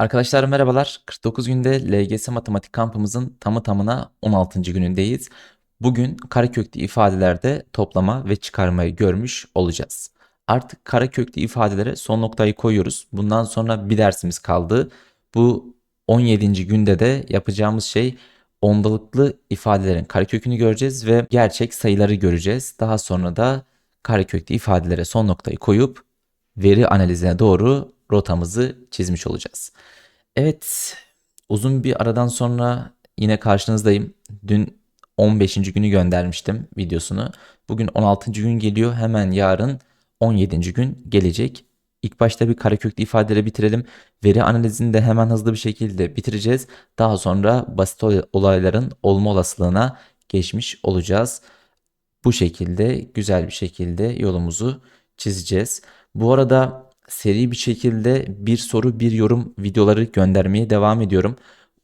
Arkadaşlar merhabalar. 49 günde LGS matematik kampımızın tamı tamına 16. günündeyiz. Bugün kareköklü ifadelerde toplama ve çıkarmayı görmüş olacağız. Artık kareköklü ifadelere son noktayı koyuyoruz. Bundan sonra bir dersimiz kaldı. Bu 17. günde de yapacağımız şey ondalıklı ifadelerin karekökünü göreceğiz ve gerçek sayıları göreceğiz. Daha sonra da kareköklü ifadelere son noktayı koyup veri analizine doğru rotamızı çizmiş olacağız. Evet, uzun bir aradan sonra yine karşınızdayım. Dün 15. günü göndermiştim videosunu. Bugün 16. gün geliyor. Hemen yarın 17. gün gelecek. İlk başta bir kareköklü ifadeleri bitirelim. Veri analizini de hemen hızlı bir şekilde bitireceğiz. Daha sonra basit olayların olma olasılığına geçmiş olacağız. Bu şekilde güzel bir şekilde yolumuzu çizeceğiz. Bu arada seri bir şekilde bir soru bir yorum videoları göndermeye devam ediyorum.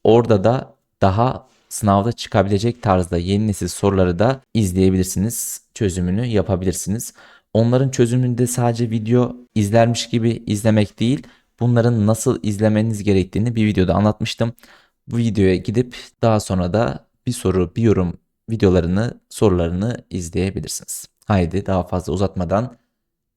Orada da daha sınavda çıkabilecek tarzda yeni nesil soruları da izleyebilirsiniz. Çözümünü yapabilirsiniz. Onların çözümünde sadece video izlermiş gibi izlemek değil, bunların nasıl izlemeniz gerektiğini bir videoda anlatmıştım. Bu videoya gidip daha sonra da bir soru, bir yorum videolarını, sorularını izleyebilirsiniz. Haydi daha fazla uzatmadan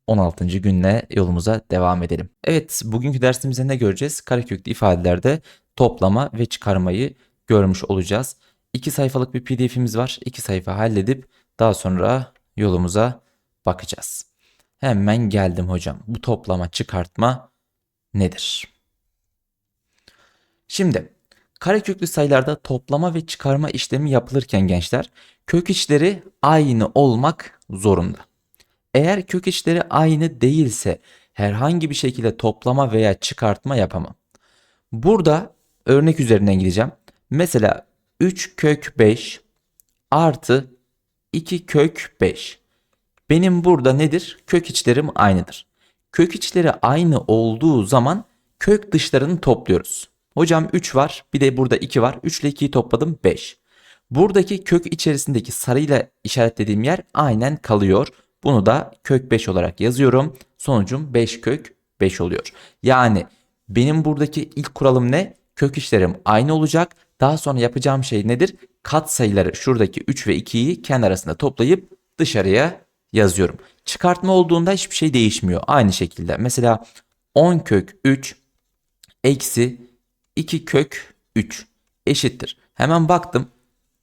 16. günle yolumuza devam edelim. Evet, bugünkü dersimizde ne göreceğiz? Kareköklü ifadelerde toplama ve çıkarmayı görmüş olacağız. İki sayfalık bir pdf'imiz var. İki sayfa halledip daha sonra yolumuza bakacağız. Hemen geldim hocam. Bu toplama çıkartma nedir? Şimdi kareköklü sayılarda toplama ve çıkarma işlemi yapılırken gençler kök içleri aynı olmak zorunda. Eğer kök içleri aynı değilse herhangi bir şekilde toplama veya çıkartma yapamam. Burada örnek üzerinden gideceğim. Mesela 3 kök 5 artı 2 kök 5. Benim burada nedir? Kök içlerim aynıdır. Kök içleri aynı olduğu zaman kök dışlarını topluyoruz. Hocam 3 var bir de burada 2 var. 3 ile 2'yi topladım 5. Buradaki kök içerisindeki sarıyla işaretlediğim yer aynen kalıyor. Bunu da kök 5 olarak yazıyorum. Sonucum 5 kök 5 oluyor. Yani benim buradaki ilk kuralım ne? Kök işlerim aynı olacak. Daha sonra yapacağım şey nedir? Kat sayıları şuradaki 3 ve 2'yi kendi arasında toplayıp dışarıya yazıyorum. Çıkartma olduğunda hiçbir şey değişmiyor. Aynı şekilde mesela 10 kök 3 eksi 2 kök 3 eşittir. Hemen baktım.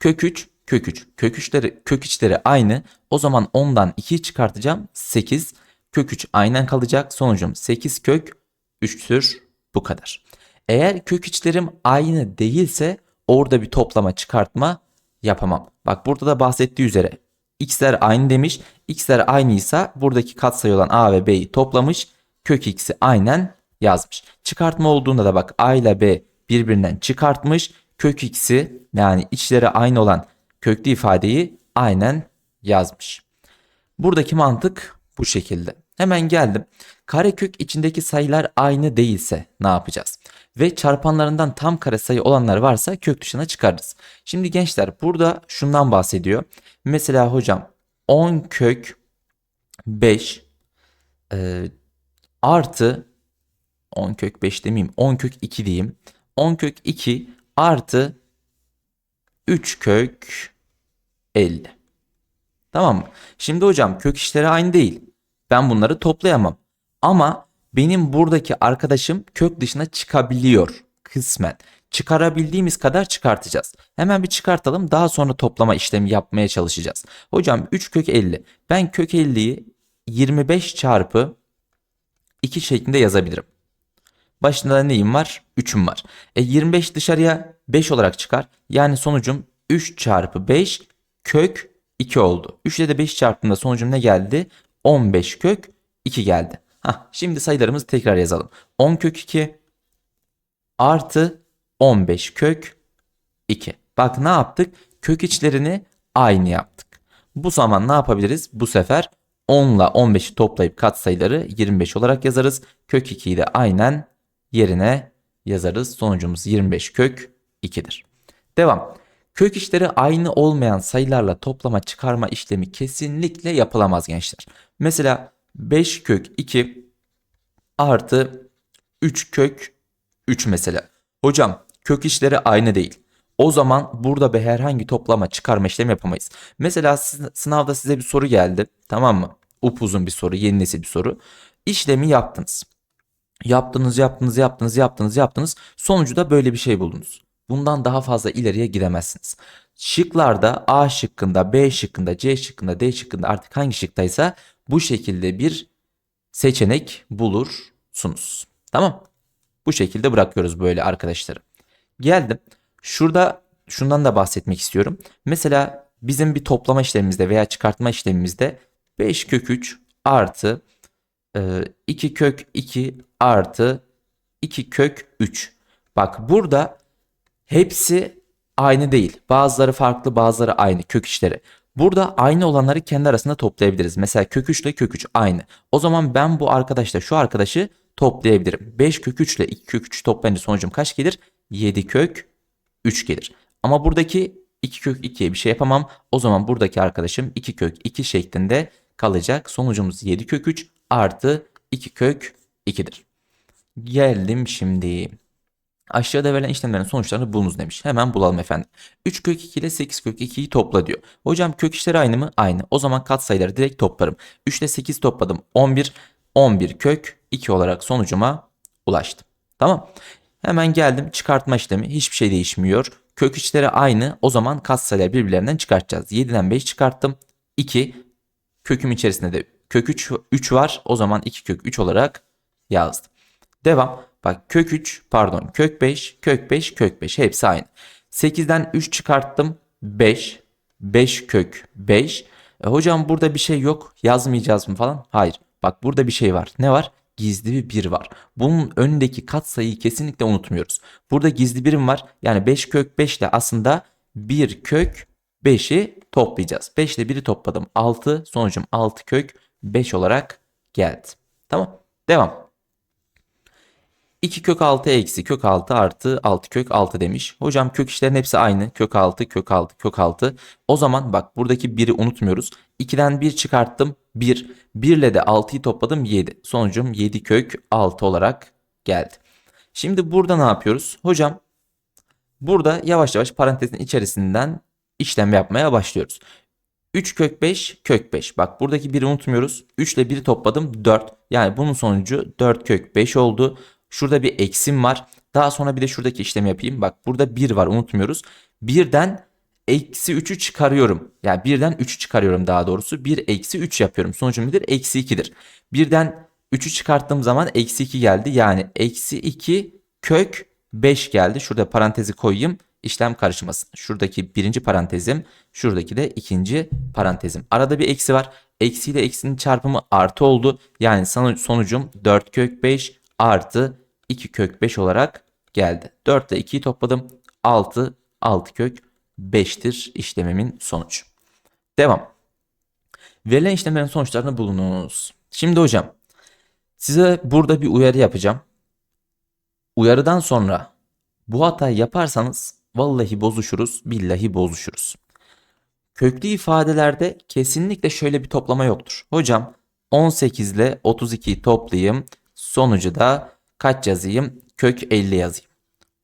Kök 3 kök 3. Kök 3'leri, kök içleri aynı. O zaman 10'dan 2'yi çıkartacağım. 8. Kök 3 aynen kalacak. Sonucum 8 kök 3'tür. Bu kadar. Eğer kök içlerim aynı değilse orada bir toplama çıkartma yapamam. Bak burada da bahsettiği üzere x'ler aynı demiş. x'ler aynıysa buradaki katsayı olan a ve b'yi toplamış. Kök x'i aynen yazmış. Çıkartma olduğunda da bak a ile b birbirinden çıkartmış. Kök x'i yani içleri aynı olan köklü ifadeyi aynen yazmış. Buradaki mantık bu şekilde. Hemen geldim. Karekök içindeki sayılar aynı değilse ne yapacağız? Ve çarpanlarından tam kare sayı olanlar varsa kök dışına çıkarırız. Şimdi gençler burada şundan bahsediyor. Mesela hocam 10 kök 5 e, artı 10 kök 5 demeyeyim 10 kök 2 diyeyim. 10 kök 2 artı 3 kök 50. Tamam mı? Şimdi hocam kök işleri aynı değil. Ben bunları toplayamam. Ama benim buradaki arkadaşım kök dışına çıkabiliyor kısmen. Çıkarabildiğimiz kadar çıkartacağız. Hemen bir çıkartalım. Daha sonra toplama işlemi yapmaya çalışacağız. Hocam 3 kök 50. Ben kök 50'yi 25 çarpı 2 şeklinde yazabilirim. Başında da neyim var? 3'üm var. E 25 dışarıya 5 olarak çıkar. Yani sonucum 3 çarpı 5 kök 2 oldu. 3 ile de 5 çarptığımda sonucum ne geldi? 15 kök 2 geldi. Hah, şimdi sayılarımızı tekrar yazalım. 10 kök 2 artı 15 kök 2. Bak ne yaptık? Kök içlerini aynı yaptık. Bu zaman ne yapabiliriz? Bu sefer 10 ile 15'i toplayıp katsayıları 25 olarak yazarız. Kök 2'yi de aynen yerine yazarız. Sonucumuz 25 kök 2'dir. Devam. Kök işleri aynı olmayan sayılarla toplama çıkarma işlemi kesinlikle yapılamaz gençler. Mesela 5 kök 2 artı 3 kök 3 mesela. Hocam kök işleri aynı değil. O zaman burada bir herhangi toplama çıkarma işlemi yapamayız. Mesela sınavda size bir soru geldi. Tamam mı? Upuzun bir soru, yeni nesil bir soru. İşlemi yaptınız. Yaptınız, yaptınız, yaptınız, yaptınız, yaptınız. Sonucu da böyle bir şey buldunuz. Bundan daha fazla ileriye gidemezsiniz. Şıklarda A şıkkında, B şıkkında, C şıkkında, D şıkkında artık hangi şıktaysa bu şekilde bir seçenek bulursunuz. Tamam. Bu şekilde bırakıyoruz böyle arkadaşları. Geldim. Şurada şundan da bahsetmek istiyorum. Mesela bizim bir toplama işlemimizde veya çıkartma işlemimizde 5 kök 3 artı 2 kök 2 artı 2 kök 3. Bak burada hepsi aynı değil. Bazıları farklı bazıları aynı kök işleri. Burada aynı olanları kendi arasında toplayabiliriz. Mesela kök 3 ile kök 3 aynı. O zaman ben bu arkadaşla şu arkadaşı toplayabilirim. 5 kök 3 ile 2 kök 3 toplayınca sonucum kaç gelir? 7 kök 3 gelir. Ama buradaki 2 kök 2'ye bir şey yapamam. O zaman buradaki arkadaşım 2 kök 2 şeklinde kalacak. Sonucumuz 7 kök 3 artı 2 kök 2'dir. Geldim şimdi. Aşağıda verilen işlemlerin sonuçlarını bulunuz demiş. Hemen bulalım efendim. 3 kök 2 ile 8 kök 2'yi topla diyor. Hocam kök işleri aynı mı? Aynı. O zaman katsayıları direkt toplarım. 3 ile 8 topladım. 11. 11 kök 2 olarak sonucuma ulaştım. Tamam. Hemen geldim çıkartma işlemi. Hiçbir şey değişmiyor. Kök içleri aynı. O zaman katsayıları birbirlerinden çıkartacağız. 7'den 5 çıkarttım. 2. Köküm içerisinde de kök 3, 3 var. O zaman 2 kök 3 olarak yazdım. Devam. Bak kök 3 pardon kök 5 kök 5 kök 5 hepsi aynı. 8'den 3 çıkarttım 5 5 kök 5. E, hocam burada bir şey yok yazmayacağız mı falan? Hayır. Bak burada bir şey var. Ne var? Gizli bir 1 var. Bunun önündeki katsayıyı kesinlikle unutmuyoruz. Burada gizli birim var. Yani 5 kök 5 ile aslında 1 kök 5'i toplayacağız. 5 ile 1'i topladım. 6 sonucum 6 kök 5 olarak geldi. Tamam. Devam. 2 kök 6 eksi kök 6 artı 6 kök 6 demiş. Hocam kök işlerin hepsi aynı. Kök 6 kök 6 kök 6. O zaman bak buradaki 1'i unutmuyoruz. 2'den 1 çıkarttım 1. 1 ile de 6'yı topladım 7. Sonucum 7 kök 6 olarak geldi. Şimdi burada ne yapıyoruz? Hocam burada yavaş yavaş parantezin içerisinden işlem yapmaya başlıyoruz. 3 kök 5 kök 5. Bak buradaki 1'i unutmuyoruz. 3 ile 1'i topladım 4. Yani bunun sonucu 4 kök 5 oldu. Şurada bir eksim var. Daha sonra bir de şuradaki işlemi yapayım. Bak burada 1 var unutmuyoruz. 1'den eksi 3'ü çıkarıyorum. Yani 1'den 3'ü çıkarıyorum daha doğrusu. 1 eksi 3 yapıyorum. Sonucum nedir? Eksi 2'dir. 1'den 3'ü çıkarttığım zaman eksi 2 geldi. Yani eksi 2 kök 5 geldi. Şurada parantezi koyayım. İşlem karışmasın. Şuradaki birinci parantezim. Şuradaki de ikinci parantezim. Arada bir eksi var. Eksi ile eksinin çarpımı artı oldu. Yani sonucum 4 kök 5 artı 2 kök 5 olarak geldi. 4 ile 2'yi topladım. 6, 6 kök 5'tir işlemimin sonucu. Devam. Verilen işlemlerin sonuçlarını bulunuz. Şimdi hocam size burada bir uyarı yapacağım. Uyarıdan sonra bu hatayı yaparsanız vallahi bozuşuruz, billahi bozuşuruz. Köklü ifadelerde kesinlikle şöyle bir toplama yoktur. Hocam 18 ile 32'yi toplayayım. Sonucu da kaç yazayım? Kök 50 yazayım.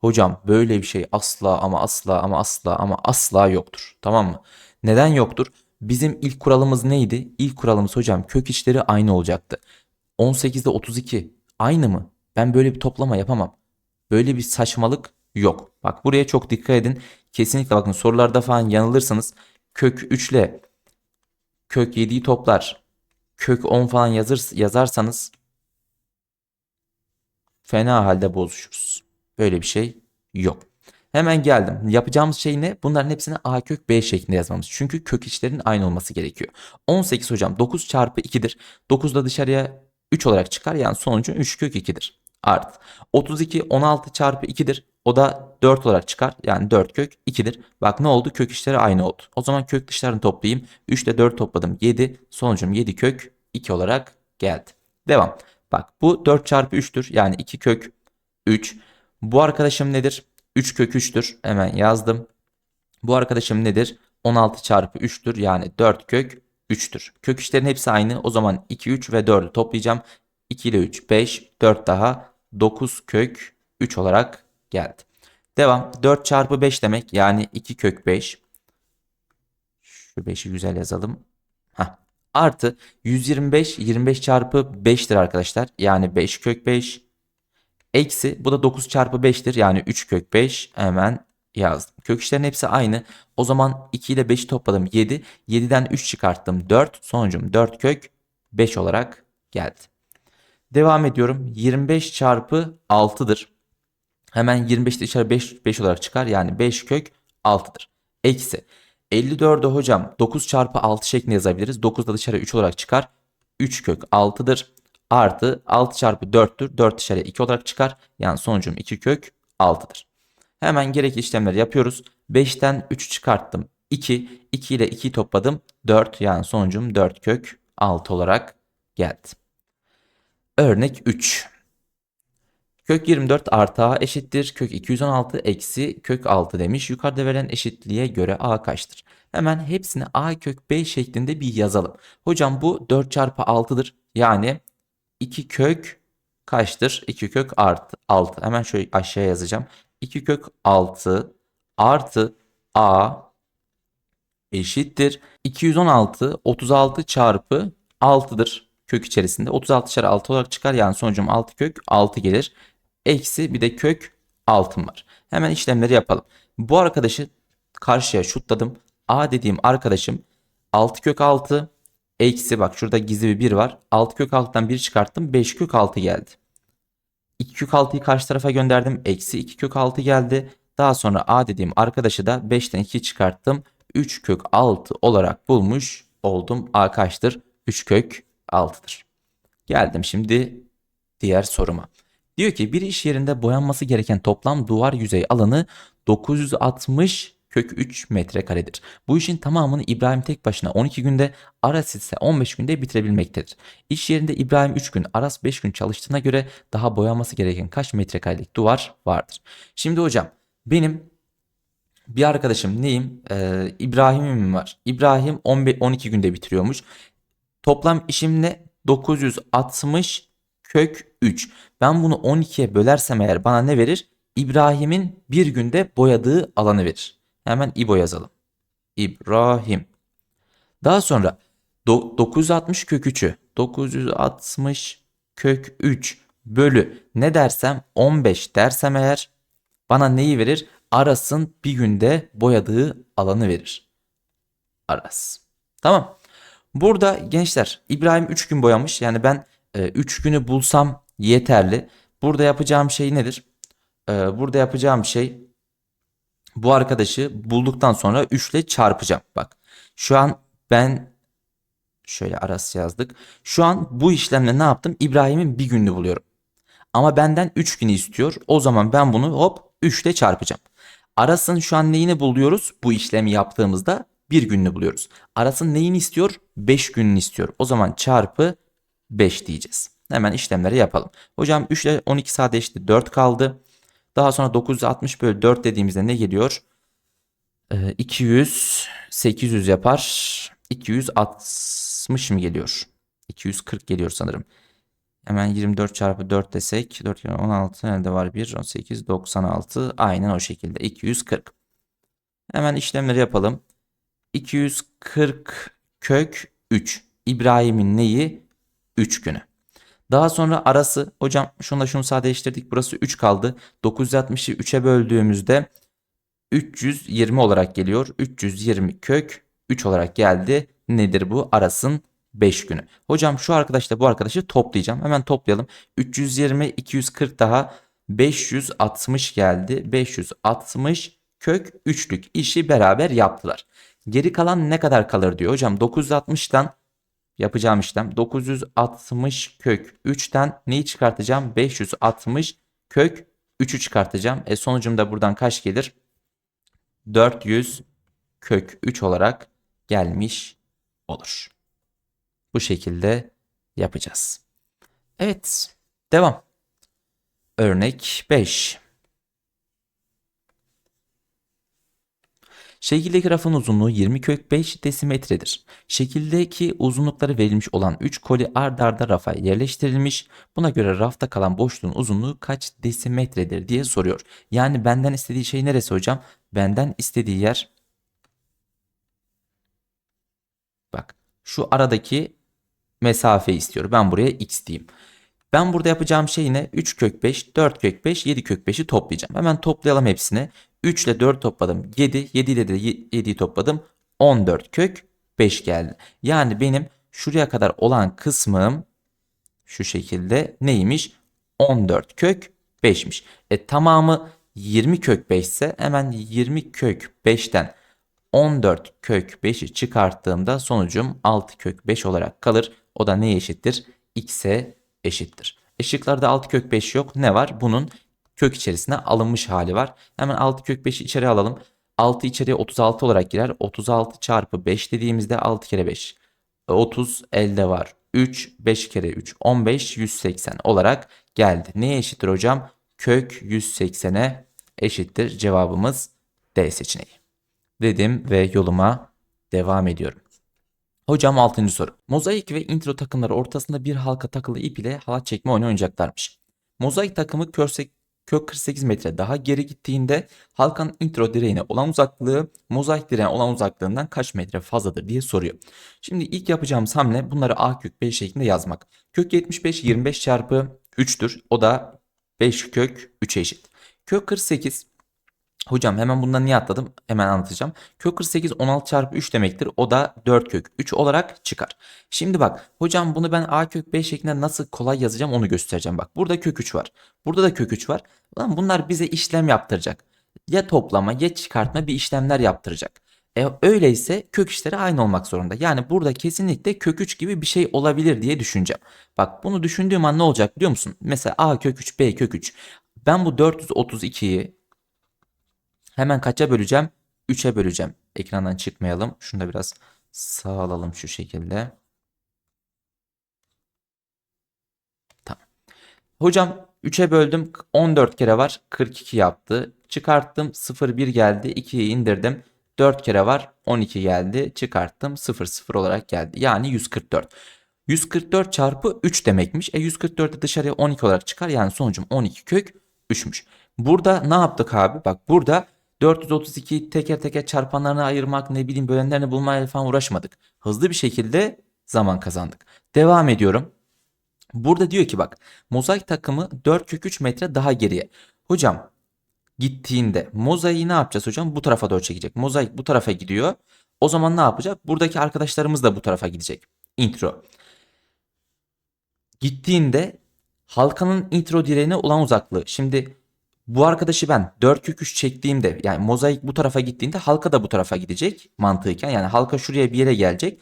Hocam böyle bir şey asla ama asla ama asla ama asla yoktur. Tamam mı? Neden yoktur? Bizim ilk kuralımız neydi? İlk kuralımız hocam kök içleri aynı olacaktı. 18'de 32 aynı mı? Ben böyle bir toplama yapamam. Böyle bir saçmalık yok. Bak buraya çok dikkat edin. Kesinlikle bakın sorularda falan yanılırsanız kök 3 ile kök 7'yi toplar. Kök 10 falan yazır, yazarsanız fena halde bozuşuruz. Böyle bir şey yok. Hemen geldim. Yapacağımız şey ne? Bunların hepsini a kök b şeklinde yazmamız. Çünkü kök içlerin aynı olması gerekiyor. 18 hocam 9 çarpı 2'dir. 9 da dışarıya 3 olarak çıkar. Yani sonucu 3 kök 2'dir. Art. 32 16 çarpı 2'dir. O da 4 olarak çıkar. Yani 4 kök 2'dir. Bak ne oldu? Kök içleri aynı oldu. O zaman kök dışlarını toplayayım. 3 ile 4 topladım. 7. Sonucum 7 kök 2 olarak geldi. Devam. Bak bu 4 çarpı 3'tür. Yani 2 kök 3. Bu arkadaşım nedir? 3 kök 3'tür. Hemen yazdım. Bu arkadaşım nedir? 16 çarpı 3'tür. Yani 4 kök 3'tür. Kök işlerin hepsi aynı. O zaman 2, 3 ve 4'ü toplayacağım. 2 ile 3, 5, 4 daha 9 kök 3 olarak geldi. Devam. 4 çarpı 5 demek yani 2 kök 5. Şu 5'i güzel yazalım. Artı 125 25 çarpı 5'tir arkadaşlar. Yani 5 kök 5. Eksi bu da 9 çarpı 5'tir. Yani 3 kök 5 hemen yazdım. Kök işlerin hepsi aynı. O zaman 2 ile 5'i topladım 7. 7'den 3 çıkarttım 4. Sonucum 4 kök 5 olarak geldi. Devam ediyorum. 25 çarpı 6'dır. Hemen 25 dışarı 5, 5 olarak çıkar. Yani 5 kök 6'dır. Eksi 54'ü hocam 9 çarpı 6 şeklinde yazabiliriz. 9 da dışarı 3 olarak çıkar. 3 kök 6'dır. Artı 6 çarpı 4'tür. 4 dışarıya 2 olarak çıkar. Yani sonucum 2 kök 6'dır. Hemen gerekli işlemleri yapıyoruz. 5'ten 3 çıkarttım. 2. 2 ile 2'yi topladım. 4 yani sonucum 4 kök 6 olarak geldi. Örnek 3. Kök 24 artı a eşittir. Kök 216 eksi kök 6 demiş. Yukarıda verilen eşitliğe göre a kaçtır? Hemen hepsini a kök 5 şeklinde bir yazalım. Hocam bu 4 çarpı 6'dır. Yani 2 kök kaçtır? 2 kök artı 6. Hemen şöyle aşağıya yazacağım. 2 kök 6 artı a eşittir. 216 36 çarpı 6'dır kök içerisinde. 36 çarpı 6 olarak çıkar. Yani sonucum 6 kök 6 gelir. Eksi bir de kök 6'm var. Hemen işlemleri yapalım. Bu arkadaşı karşıya şutladım. A dediğim arkadaşım 6 kök 6 eksi bak şurada gizli bir 1 var. 6 kök 6'dan 1 çıkarttım. 5 kök 6 geldi. 2 kök 6'yı karşı tarafa gönderdim. Eksi 2 kök 6 geldi. Daha sonra A dediğim arkadaşı da 5'ten 2 çıkarttım. 3 kök 6 olarak bulmuş oldum. A kaçtır? 3 kök 6'dır. Geldim şimdi diğer soruma. Diyor ki bir iş yerinde boyanması gereken toplam duvar yüzey alanı 960 kök 3 metrekaredir. Bu işin tamamını İbrahim tek başına 12 günde, Aras ise 15 günde bitirebilmektedir. İş yerinde İbrahim 3 gün, Aras 5 gün çalıştığına göre daha boyanması gereken kaç metrekarelik duvar vardır? Şimdi hocam benim bir arkadaşım neyim? Ee, İbrahim'im var. İbrahim 15, 12 günde bitiriyormuş. Toplam işim ne? 960 kök 3. Ben bunu 12'ye bölersem eğer bana ne verir? İbrahim'in bir günde boyadığı alanı verir. Hemen İbo yazalım. İbrahim. Daha sonra 960 kök 3'ü 960 kök 3 bölü ne dersem 15 dersem eğer bana neyi verir? Aras'ın bir günde boyadığı alanı verir. Aras. Tamam. Burada gençler İbrahim 3 gün boyamış. Yani ben 3 e, günü bulsam yeterli. Burada yapacağım şey nedir? E, burada yapacağım şey bu arkadaşı bulduktan sonra 3 ile çarpacağım. Bak şu an ben şöyle arası yazdık. Şu an bu işlemle ne yaptım? İbrahim'in bir gününü buluyorum. Ama benden 3 günü istiyor. O zaman ben bunu hop 3 ile çarpacağım. Aras'ın şu an neyini buluyoruz? Bu işlemi yaptığımızda bir gününü buluyoruz. Aras'ın neyini istiyor? 5 gününü istiyor. O zaman çarpı 5 diyeceğiz. Hemen işlemleri yapalım. Hocam 3 ile 12 sadeleşti 4 kaldı. Daha sonra 960 bölü 4 dediğimizde ne geliyor? Ee, 200 800 yapar. 260 mı geliyor? 240 geliyor sanırım. Hemen 24 çarpı 4 desek 4 kere 16 nerede var 1 18 96 aynen o şekilde 240. Hemen işlemleri yapalım. 240 kök 3. İbrahim'in neyi? 3 günü. Daha sonra arası hocam şunla şunu sadeleştirdik. Burası 3 kaldı. 960'ı 3'e böldüğümüzde 320 olarak geliyor. 320 kök 3 olarak geldi. Nedir bu? Arasın 5 günü. Hocam şu arkadaşla bu arkadaşı toplayacağım. Hemen toplayalım. 320, 240 daha 560 geldi. 560 kök 3'lük işi beraber yaptılar. Geri kalan ne kadar kalır diyor. Hocam 960'tan yapacağım işlem 960 kök 3'ten neyi çıkartacağım? 560 kök 3'ü çıkartacağım. E sonucum da buradan kaç gelir? 400 kök 3 olarak gelmiş olur. Bu şekilde yapacağız. Evet, devam. Örnek 5. Şekildeki rafın uzunluğu 20 kök 5 desimetredir. Şekildeki uzunlukları verilmiş olan 3 koli ard arda rafa yerleştirilmiş. Buna göre rafta kalan boşluğun uzunluğu kaç desimetredir diye soruyor. Yani benden istediği şey neresi hocam? Benden istediği yer bak şu aradaki mesafeyi istiyor. Ben buraya x diyeyim. Ben burada yapacağım şey ne? 3 kök 5, 4 kök 5, 7 kök 5'i toplayacağım. Hemen toplayalım hepsini. 3 ile 4 topladım 7, 7 ile de 7'yi topladım 14 kök 5 geldi. Yani benim şuraya kadar olan kısmım şu şekilde neymiş? 14 kök 5'miş. E tamamı 20 kök 5 ise hemen 20 kök 5'ten 14 kök 5'i çıkarttığımda sonucum 6 kök 5 olarak kalır. O da neye eşittir? X'e eşittir. Işıklarda 6 kök 5 yok. Ne var? Bunun kök içerisine alınmış hali var. Hemen 6 kök 5'i içeri alalım. 6 içeriye 36 olarak girer. 36 çarpı 5 dediğimizde 6 kere 5. 30 elde var. 3, 5 kere 3, 15, 180 olarak geldi. Neye eşittir hocam? Kök 180'e eşittir. Cevabımız D seçeneği. Dedim ve yoluma devam ediyorum. Hocam 6. soru. Mozaik ve intro takımları ortasında bir halka takılı ip ile halat çekme oyunu oynayacaklarmış. Mozaik takımı kök 48 metre daha geri gittiğinde halkanın intro direğine olan uzaklığı mozaik direğine olan uzaklığından kaç metre fazladır diye soruyor. Şimdi ilk yapacağımız hamle bunları a kök 5 şeklinde yazmak. Kök 75 25 çarpı 3'tür. O da 5 kök 3'e eşit. Kök 48 Hocam hemen bundan niye atladım? Hemen anlatacağım. Kök 48 16 çarpı 3 demektir. O da 4 kök 3 olarak çıkar. Şimdi bak hocam bunu ben a kök 5 şeklinde nasıl kolay yazacağım onu göstereceğim. Bak burada kök 3 var. Burada da kök 3 var. Lan bunlar bize işlem yaptıracak. Ya toplama ya çıkartma bir işlemler yaptıracak. E, öyleyse kök işleri aynı olmak zorunda. Yani burada kesinlikle kök 3 gibi bir şey olabilir diye düşüneceğim. Bak bunu düşündüğüm an ne olacak biliyor musun? Mesela a kök 3 b kök 3. Ben bu 432'yi Hemen kaça böleceğim? 3'e böleceğim. Ekrandan çıkmayalım. Şunu da biraz sağ alalım şu şekilde. Tamam. Hocam 3'e böldüm. 14 kere var. 42 yaptı. Çıkarttım. 0 1 geldi. 2'yi indirdim. 4 kere var. 12 geldi. Çıkarttım. 0 0 olarak geldi. Yani 144. 144 çarpı 3 demekmiş. E 144'ü dışarıya 12 olarak çıkar. Yani sonucum 12 kök 3'müş. Burada ne yaptık abi? Bak burada 432 teker teker çarpanlarını ayırmak ne bileyim bölenlerini bulmaya falan uğraşmadık. Hızlı bir şekilde zaman kazandık. Devam ediyorum. Burada diyor ki bak mozaik takımı 4 kök 3 metre daha geriye. Hocam gittiğinde mozaiği ne yapacağız hocam? Bu tarafa doğru çekecek. Mozaik bu tarafa gidiyor. O zaman ne yapacak? Buradaki arkadaşlarımız da bu tarafa gidecek. Intro. Gittiğinde halkanın intro direğine olan uzaklığı. Şimdi bu arkadaşı ben 4 kök 3 çektiğimde yani mozaik bu tarafa gittiğinde halka da bu tarafa gidecek mantıken. Yani halka şuraya bir yere gelecek.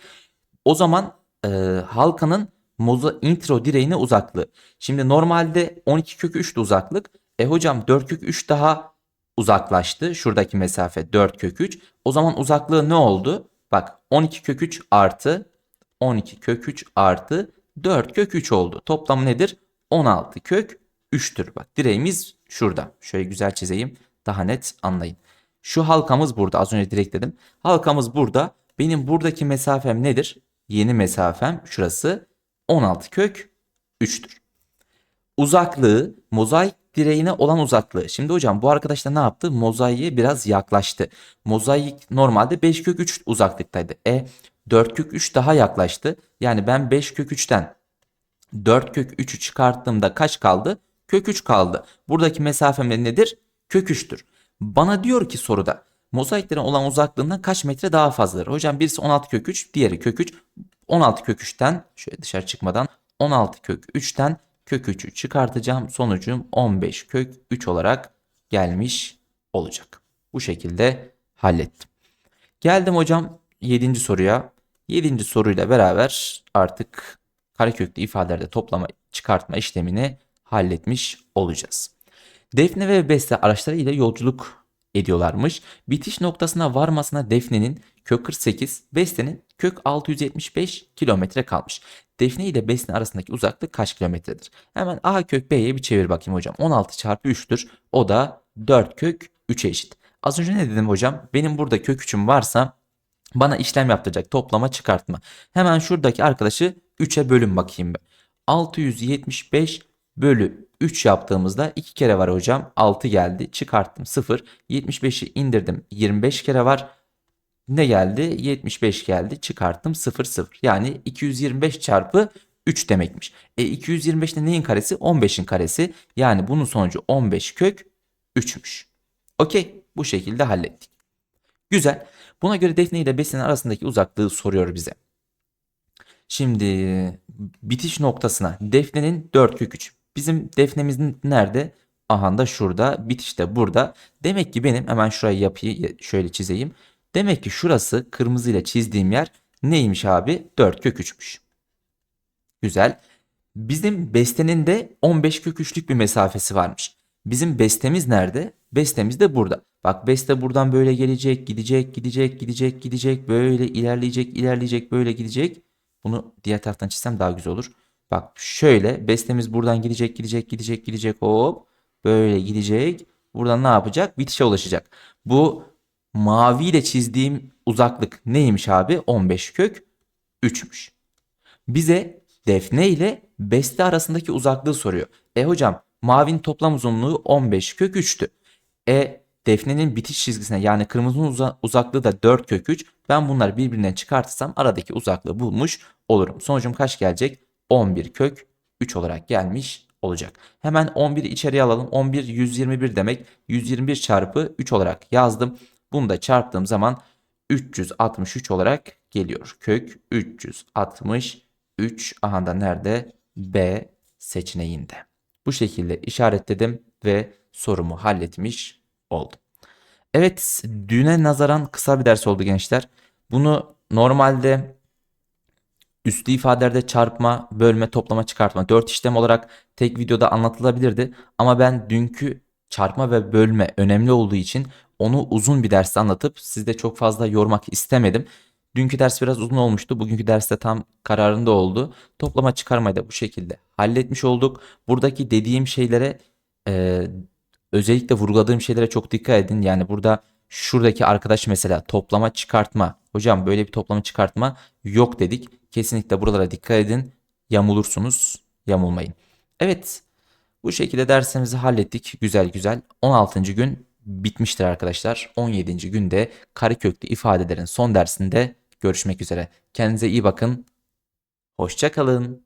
O zaman e, halkanın moza intro direğine uzaklığı. Şimdi normalde 12 kök 3'tü uzaklık. E hocam 4 kök 3 daha uzaklaştı. Şuradaki mesafe 4 kök 3. O zaman uzaklığı ne oldu? Bak 12 kök 3 artı 12 kök 3 artı 4 kök 3 oldu. Toplamı nedir? 16 kök 3'tür. Bak direğimiz şurada. Şöyle güzel çizeyim. Daha net anlayın. Şu halkamız burada. Az önce direkt dedim. Halkamız burada. Benim buradaki mesafem nedir? Yeni mesafem şurası 16 kök 3'tür. Uzaklığı mozaik direğine olan uzaklığı. Şimdi hocam bu arkadaş da ne yaptı? Mozaiğe biraz yaklaştı. Mozaik normalde 5 kök 3 uzaklıktaydı. E 4 kök 3 daha yaklaştı. Yani ben 5 kök 3'ten 4 kök 3'ü çıkarttığımda kaç kaldı? Kök 3 kaldı. Buradaki mesafem nedir? Kök 3'tür. Bana diyor ki soruda mozaiklerin olan uzaklığından kaç metre daha fazladır? Hocam birisi 16 kök 3, diğeri kök 3. 16 kök 3'ten şöyle dışarı çıkmadan 16 kök 3'ten kök 3'ü çıkartacağım. Sonucum 15 kök 3 olarak gelmiş olacak. Bu şekilde hallettim. Geldim hocam 7. soruya. 7. soruyla beraber artık kareköklü ifadelerde toplama çıkartma işlemini halletmiş olacağız. Defne ve Beste araçları ile yolculuk ediyorlarmış. Bitiş noktasına varmasına Defne'nin kök 48, Beste'nin kök 675 kilometre kalmış. Defne ile Besne arasındaki uzaklık kaç kilometredir? Hemen A kök B'ye bir çevir bakayım hocam. 16 çarpı 3'tür. O da 4 kök 3'e eşit. Az önce ne dedim hocam? Benim burada kök 3'üm varsa bana işlem yaptıracak toplama çıkartma. Hemen şuradaki arkadaşı 3'e bölün bakayım ben. 675 bölü 3 yaptığımızda 2 kere var hocam. 6 geldi. Çıkarttım 0. 75'i indirdim. 25 kere var. Ne geldi? 75 geldi. Çıkarttım 0 0. Yani 225 çarpı 3 demekmiş. E 225 de neyin karesi? 15'in karesi. Yani bunun sonucu 15 kök 3'müş. Okey. Bu şekilde hallettik. Güzel. Buna göre Defne ile Besin'in arasındaki uzaklığı soruyor bize. Şimdi bitiş noktasına Defne'nin 4 kök 3. Bizim Defne'mizin nerede? Aha da şurada. Bitiş de burada. Demek ki benim hemen şurayı yapıyı şöyle çizeyim. Demek ki şurası kırmızıyla çizdiğim yer neymiş abi? 4 kök 3'müş. Güzel. Bizim bestenin de 15 kök 3'lük bir mesafesi varmış. Bizim bestemiz nerede? Bestemiz de burada. Bak beste buradan böyle gelecek, gidecek, gidecek, gidecek, gidecek, böyle ilerleyecek, ilerleyecek, böyle gidecek. Bunu diğer taraftan çizsem daha güzel olur. Bak şöyle bestemiz buradan gidecek, gidecek, gidecek, gidecek hop. Böyle gidecek. Buradan ne yapacak? Bitişe ulaşacak. Bu maviyle çizdiğim uzaklık neymiş abi? 15 kök 3'müş. Bize Defne ile Beste arasındaki uzaklığı soruyor. E hocam mavinin toplam uzunluğu 15 kök 3'tü. E Defne'nin bitiş çizgisine yani kırmızının uza- uzaklığı da 4 kök 3. Ben bunları birbirinden çıkartırsam aradaki uzaklığı bulmuş olurum. Sonucum kaç gelecek? 11 kök 3 olarak gelmiş olacak. Hemen 11'i içeriye alalım. 11 121 demek. 121 çarpı 3 olarak yazdım. Bunu da çarptığım zaman 363 olarak geliyor. Kök 363 aha da nerede? B seçeneğinde. Bu şekilde işaretledim ve sorumu halletmiş oldum. Evet, düne nazaran kısa bir ders oldu gençler. Bunu normalde üslü ifadelerde çarpma, bölme, toplama, çıkartma 4 işlem olarak tek videoda anlatılabilirdi. Ama ben dünkü çarpma ve bölme önemli olduğu için onu uzun bir derste anlatıp sizde çok fazla yormak istemedim. Dünkü ders biraz uzun olmuştu. Bugünkü derste tam kararında oldu. Toplama çıkarmayı da bu şekilde halletmiş olduk. Buradaki dediğim şeylere e, özellikle vurguladığım şeylere çok dikkat edin. Yani burada şuradaki arkadaş mesela toplama çıkartma. Hocam böyle bir toplama çıkartma yok dedik. Kesinlikle buralara dikkat edin. Yamulursunuz. Yamulmayın. Evet. Bu şekilde dersimizi hallettik. Güzel güzel. 16. gün bitmiştir arkadaşlar. 17. günde kareköklü ifadelerin son dersinde görüşmek üzere. Kendinize iyi bakın. Hoşça kalın.